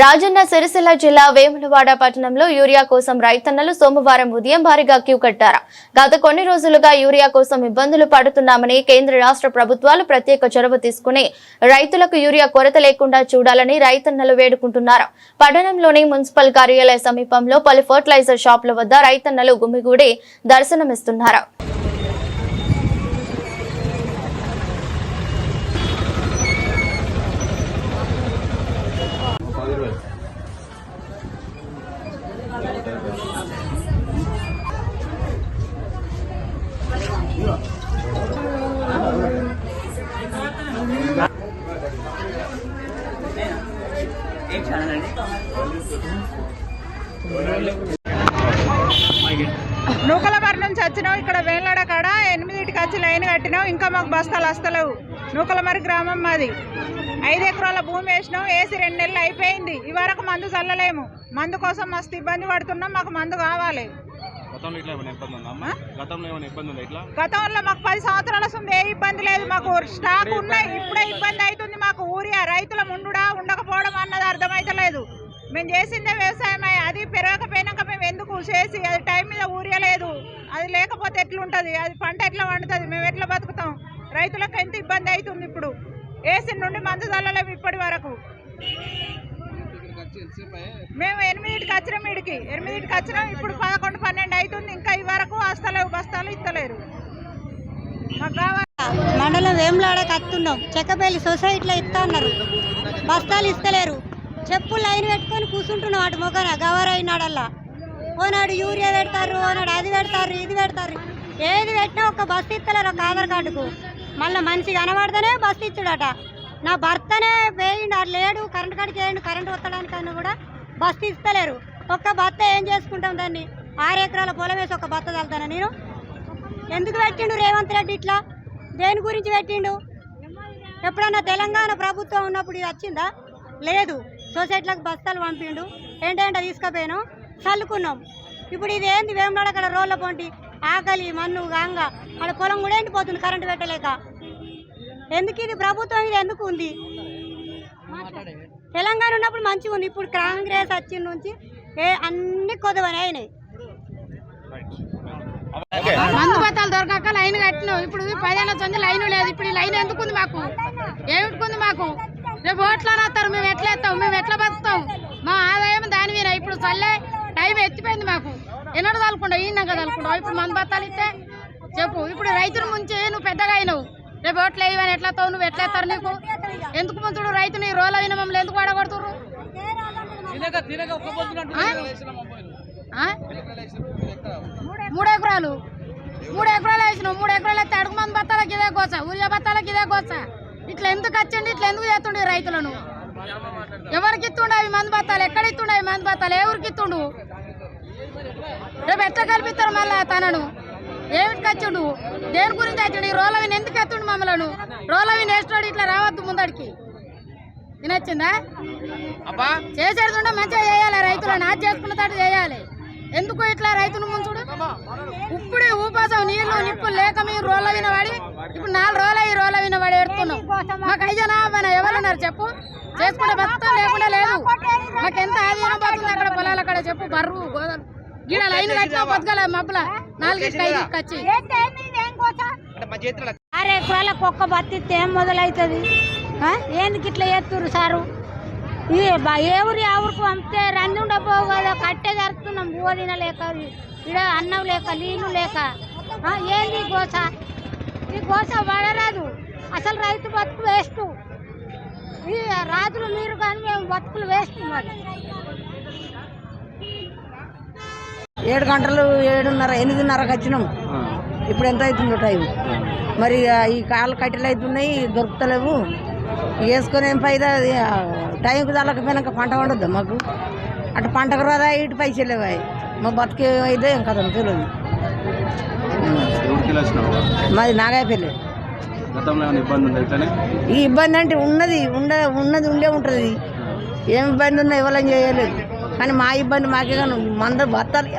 రాజన్న సిరిసిల్ల జిల్లా వేములవాడ పట్టణంలో యూరియా కోసం రైతన్నలు సోమవారం ఉదయం భారీగా క్యూ కట్టారు. గత కొన్ని రోజులుగా యూరియా కోసం ఇబ్బందులు పడుతున్నామని కేంద్ర రాష్ట్ర ప్రభుత్వాలు ప్రత్యేక చొరవ తీసుకుని రైతులకు యూరియా కొరత లేకుండా చూడాలని రైతన్నలు వేడుకుంటున్నారు. పట్టణంలోని మున్సిపల్ కార్యాలయ సమీపంలో పలు ఫర్టిలైజర్ షాపుల వద్ద రైతన్నలు గుమిగూడి దర్శనమిస్తున్నారు. నూకలమరి నుంచి వచ్చినావు ఇక్కడ వేలాడ కాడ ఎనిమిదింటికి వచ్చి లైన్ కట్టినావు ఇంకా మాకు బస్తాలు వస్తలేవు నూకలమరి గ్రామం మాది. ఐదు ఎకరాల భూమి వేసినాం వేసి రెండు నెలలు అయిపోయింది. ఈ వరకు మందు చల్లలేము. మందు కోసం మస్తు ఇబ్బంది పడుతున్నాం మాకు మందు కావాలి. గతంలో ఇట్లా ఏమైనా ఇబ్బంది ఉందా అమ్మా? గతంలో ఏమైనా ఇబ్బంది ఉందా ఇట్లా? గతంలో మాకు పది సంవత్సరాల వస్తుంది ఏ ఇబ్బంది లేదు మాకు స్టాక్ ఉన్నాయి ఇప్పుడే ఇబ్బంది అవుతుంది మాకు ఊరియా. రైతుల ముండుడా ఉండకపోవడం అన్నది అర్థమైతలేదు. మేము చేసిందే వ్యవసాయం అది పెరగకపోయినాక మేము ఎందుకు చేసి అది టైం మీద ఊరియా లేదు. అది లేకపోతే ఎట్లుంటుంది? అది పంట ఎట్లా వండుతుంది మేము ఎట్లా బతుకుతాం? రైతులకు ఎంత ఇబ్బంది అవుతుంది ఇప్పుడు? వేసిన నుండి మందు చల్లలేము ఇప్పటి వరకు. మేము ఎనిమిదింటికి వచ్చినాం వీడికి ఎనిమిదింటికి వచ్చినాం ఇప్పుడు పదకొండు పన్నెండు అవుతుంది ఇంకా ఈ వరకు వస్తలేవు బస్తాలు ఇస్తలేరు. మాకు కావాలి మండలం వేములాడకి వస్తున్నాం చెక్కపల్లి సొసైటీలో ఇస్తా అన్నారు. బస్తాలు ఇస్తలేరు. చెప్పు లైన్ పెట్టుకొని కూర్చుంటున్నాం అటు మొక్కన గవరైనాడల్లా. ఓనాడు యూరియా పెడతారు ఓనాడు అది పెడతారు ఇది పెడతారు. ఏది పెట్టినా ఒక బస్సు ఇస్తలేరు ఒక ఆధార్ కార్డుకు. మళ్ళీ మనిషి కనబడితేనే బస్సు ఇచ్చుడట. నా భర్తనే వేయండి అది లేడు కరెంట్ కాడికి వేయండి కరెంట్ వత్తడానికైనా కూడా బస్సు ఇస్తలేరు. ఒక్క భర్త ఏం చేసుకుంటాం దాన్ని? ఆరు ఎకరాల పొలం వేసి ఒక భర్త చల్తాను నేను? ఎందుకు పెట్టిండు రేవంత్ రెడ్డి ఇట్లా? దేని గురించి పెట్టిండు? ఎప్పుడన్నా తెలంగాణ ప్రభుత్వం ఉన్నప్పుడు ఇది వచ్చిందా? లేదు. సొసైటీలకు బస్తాలు పంపిండు. ఏంటంటే తీసుకుపోయాను. చల్లుకున్నాం. ఇప్పుడు ఇది ఏంది? వేమనాడు అక్కడ రోళ్ళ పొంటి. ఆకలి మన్ను గంగ. అక్కడ పొలం కూడా ఎండిపోతుంది కరెంటు పెట్టలేక. ఎందుకు ఇది? ప్రభుత్వం ఇది ఎందుకు ఉంది? తెలంగాణ ఉన్నప్పుడు మంచిగా ఉంది. ఇప్పుడు కాంగ్రెస్ వచ్చిన నుంచి ఏ అన్ని కొదవని అయినాయి. లైన్ కట్టినాం ఇప్పుడు పదేళ్ళ సంది లైన్ లేదు. ఇప్పుడు ఈ లైన్ ఎందుకుంది మాకు? ఏమిటికుంది మాకు? రేపు ఓట్లు వస్తారు మేము ఎట్లా ఎత్తాం? మేము ఎట్లా బతుకుతాం? మా ఆదాయం దాని మీద. ఇప్పుడు చల్లే టైం ఎత్తిపోయింది మాకు. ఎన్నడూ తలుకుండా ఈయనక తలుకుంటావు ఇప్పుడు మందు బత్తాలు ఇస్తే చెప్పు. ఇప్పుడు రైతుల ముంచి నువ్వు పెద్దగా అయినావు. రేపు ఓట్లు వేయమని ఎట్లా ఎత్తావు? నువ్వు ఎట్లా ఎత్తారు నీకు? ఎందుకు ముంచుడు రైతుని? రోల అయిన మమ్మల్ని ఎందుకు? ఆ? మూడు ఎకరాలు. మూడు ఎకరాలు వేసినావు మూడు ఎకరాలు అయితే అడుగు మంది బత్తాలకి ఇదే కోస ఊరియా బత్తాలకి ఇదే కోస. ఇట్లా ఎందుకు వచ్చిండి ఇట్లా ఎందుకు చేస్తుండే రైతులను? ఎవరికి ఇస్తుండే అవి మంది బత్తాలు? ఎక్కడ ఇస్తుండే అవి మంది బత్తాలు? ఎవరికి ఇస్తుండు? రేపు ఎట్లా కల్పిస్తారు మళ్ళా తనను? ఏమిటికి వచ్చిండు దేని గురించి వచ్చిండు ఈ రోలవిని ఎందుకు ఎత్తుండు మమ్మలను? రోలవిని వేస్తాడు ఇట్లా రావద్దు ముందడికి. వినొచ్చిందా? చేసేడుతుండే మంచిగా చేయాలి రైతులను అది చేసుకున్న తాటు చేయాలి. ఎందుకు ఇట్లా రైతును ముంచుడు? ఇప్పుడే ఊపాసం నీళ్ళు నిప్పు లేక మీరు రోల వినవాడి ఇప్పుడు నాలుగు రోజులు ఈ రోల వినవాడి ఎడుతున్నాం. మాకు అయ్యనా మన ఎవరన్నారు చెప్పు? చేసుకుంటే బతుకుతాం లేకుండా లేదు. మాకు ఎంత ఆదాయం పోతుంది అక్కడ పొలాలు అక్కడ చెప్పు? బర్రు గోదాలు గీడ లైన్ కట్టినా బతకాల మబ్బుల. నాలుగింటికి ఐదుకి వచ్చి. ఆరు ఎకరాలకు ఒక్క బతిస్తే ఏం మొదలవుతుంది ఆ? ఇట్లా చేస్తుర్రు సారు? ఈ బ- ఏ ఊరు ఆ ఊరికి పంపితే రంది ఉండపోవు కదా కట్టే జరుపుతున్నాం భూదిన లేక ఇక్కడ అన్నం లేక నీళ్ళు లేక. ఆ? ఏంది ఈ గోస? ఈ గోస పడరాదు అసలు రైతు బతుకు వేస్ట్. ఈ రాత్రులు మీరు కానీ మేము బతుకులు వేస్ట్ మరి. ఏడు గంటలు ఏడున్నర ఎనిమిదిన్నరకు వచ్చినాం. ఇప్పుడు ఎంత అవుతుందో టైం మరి ఈ కాళ్ళు కట్టెలు అవుతున్నాయి దొరుకుతలేవు. వేసుకొని ఏం ఆ, టైంకి తల్లకపోయినాక పంట ఉండొద్దు మాకు? అటు పంటకు రాదా ఇటు పైసలు లేవా? మా బతుకు అయితే ఏం కదా తెలియదు మాది నాగాయపల్లి. ఈ ఇబ్బంది అంటే ఉన్నది ఉండ ఉన్నది ఉండే ఉంటుంది. ఏం ఇబ్బంది ఉన్నా ఇవ్వాలని చేయలేదు. కానీ మా ఇబ్బంది మాకే కానీ మంద బత్తాలు.